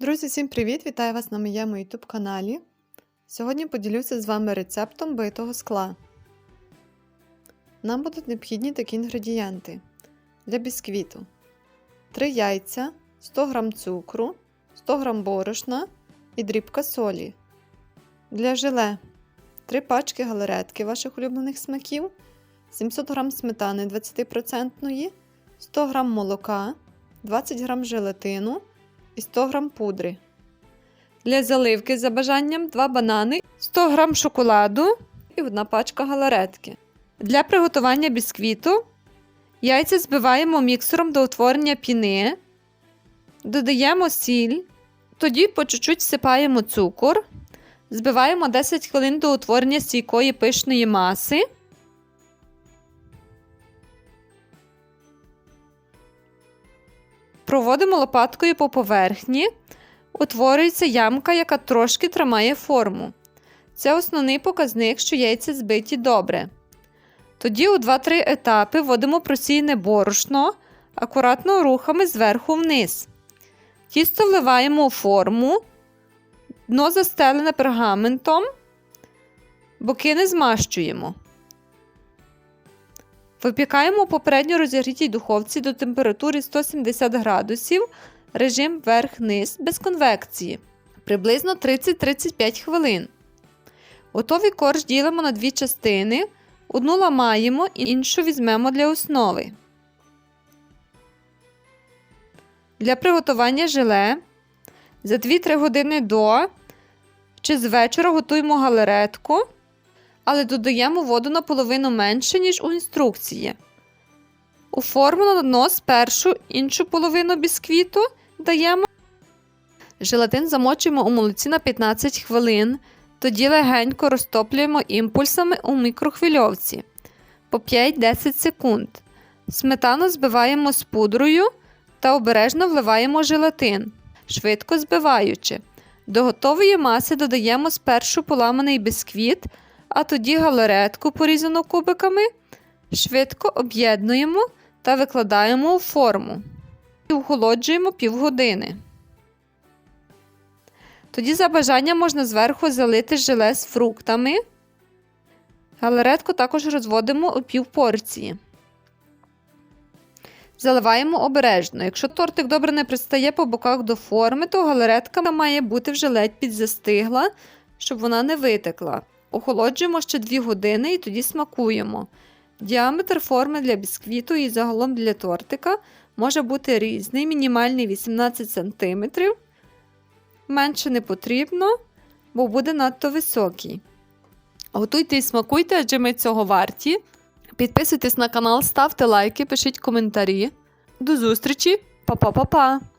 Друзі, всім привіт! Вітаю вас на моєму YouTube каналі. Сьогодні поділюся з вами рецептом битого скла. Нам будуть необхідні такі інгредієнти для бісквіту: 3 яйця, 100 г цукру, 100 г борошна і дрібка солі. Для желе 3 пачки галеретки ваших улюблених смаків, 700 г сметани 20%, 100 г молока, 20 г желатину і 100 г пудри. Для заливки за бажанням 2 банани, 100 г шоколаду і 1 пачка галаретки. Для приготування бісквіту яйця збиваємо міксером до утворення піни, додаємо сіль, тоді по чуть-чуть всипаємо цукор, збиваємо 10 хвилин до утворення стійкої пишної маси. Проводимо лопаткою по поверхні, утворюється ямка, яка трошки тримає форму. Це основний показник, що яйця збиті добре. Тоді у 2-3 етапи вводимо просійне борошно, акуратно рухами зверху вниз. Тісто вливаємо у форму, дно застелене пергаментом, боки не змащуємо. Випікаємо у попередньо розігрітій духовці до температури 170 градусів, режим верх-низ без конвекції. Приблизно 30-35 хвилин. Готовий корж ділимо на дві частини. Одну ламаємо, іншу візьмемо для основи. Для приготування желе за 2-3 години до чи з вечора готуємо галеретку але додаємо воду наполовину менше, ніж у інструкції. У форму на дно спершу іншу половину бісквіту даємо. Желатин замочуємо у молоці на 15 хвилин, тоді легенько розтоплюємо імпульсами у мікрохвильовці по 5-10 секунд. Сметану збиваємо з пудрою та обережно вливаємо желатин, швидко збиваючи. До готової маси додаємо спершу поламаний бісквіт а тоді галеретку, порізану кубиками, швидко об'єднуємо та викладаємо у форму і охолоджуємо півгодини. Тоді, за бажанням, можна зверху залити желе з фруктами. Галеретку також розводимо у півпорції. Заливаємо обережно. Якщо тортик добре не пристає по боках до форми, то галеретка має бути вже ледь підзастигла, щоб вона не витекла. Охолоджуємо ще 2 години і тоді смакуємо. Діаметр форми для бісквіту і загалом для тортика може бути різний, мінімальний 18 см. Менше не потрібно, бо буде надто високий. Готуйте і смакуйте, адже ми цього варті. Підписуйтесь на канал, ставте лайки, пишіть коментарі. До зустрічі, Па-па-па-па!